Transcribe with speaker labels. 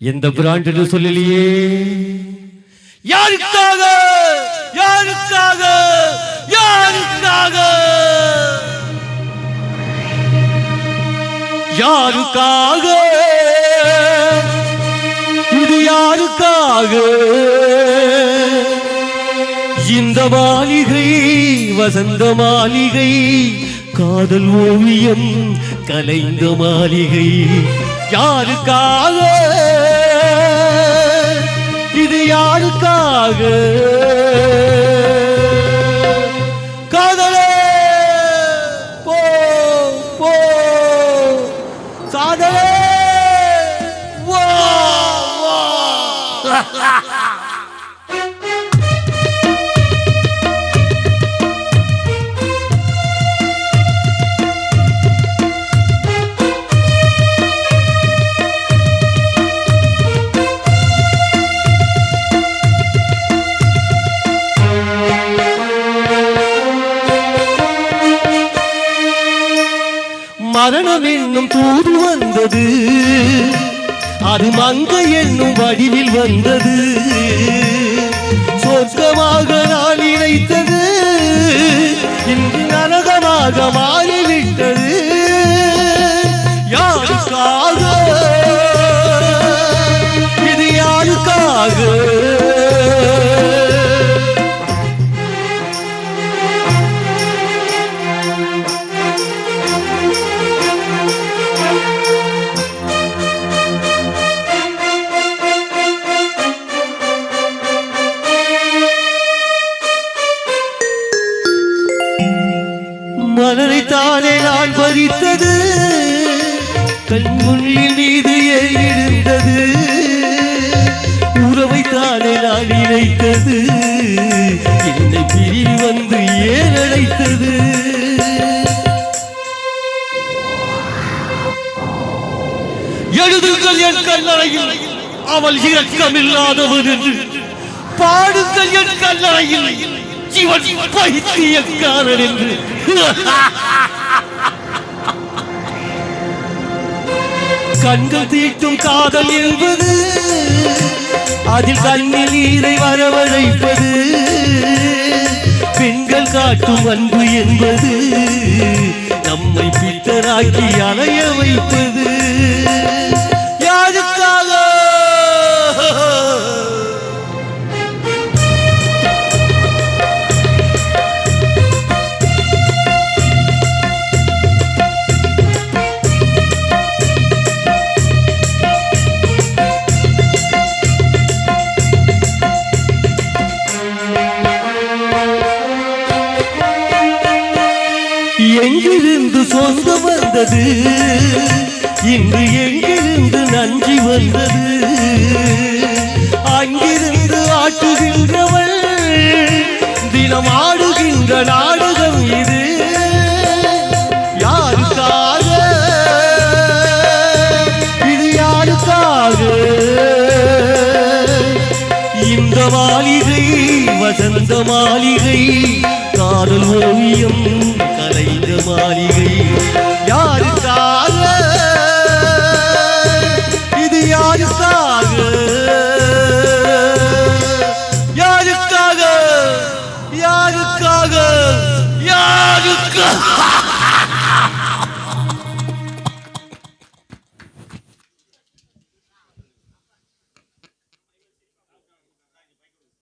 Speaker 1: எந்த பிராண்டுன்னு சொல்லலையே. யாருக்காக? யாருக்காக? யாருக்காக? யாருக்காக? இது யாருக்காக? இந்த மாளிகை வசந்த மாளிகை காதல் ஓவியம் கலைந்த மாளிகை. யாருக்காக? இது யாருக்காக? காதலே! போ போ. சாதலே! வா வா. மரணம் என்னும் தூது வந்தது. அது மங்க என்னும் வடிவில் வந்தது. சொர்க்கமாக நான் இணைத்தது. இன்று நரகமாக மாறிவிட்டது. மலரைத்தானே நான் பறித்தது. கண்முன்னில் மீது எழுந்தது உறவைத்தானே நான் இணைத்தது. என்னை பிரிவு வந்து ஏன் அழைத்தது? எழுதுங்கள் என் கல்லறையில் அவள் இரக்கமில்லாதவன் என்று. பாடுங்கள் என் கல்லறையில் இவன் பைத்தியக்காரன் என்று. கண்கள் தீட்டும் காதல் என்பது அதில் கண்ணில் நீரை வரவழைப்பது. பெண்கள் காட்டும் அன்பு என்பது நம்மை பித்தராக்கி அலைய வந்தது. இன்று எங்கிருந்து நன்றி வந்தது. அங்கிருந்து ஆட்டுகின்றவள் தினம் ஆடுகின்ற நாடகம் இது. யாருக்காக? இது யாருக்காக? இந்த மாளிகை வசந்த மாளிகை காதல் ஓவியம் மாளிகை. யாருக்கு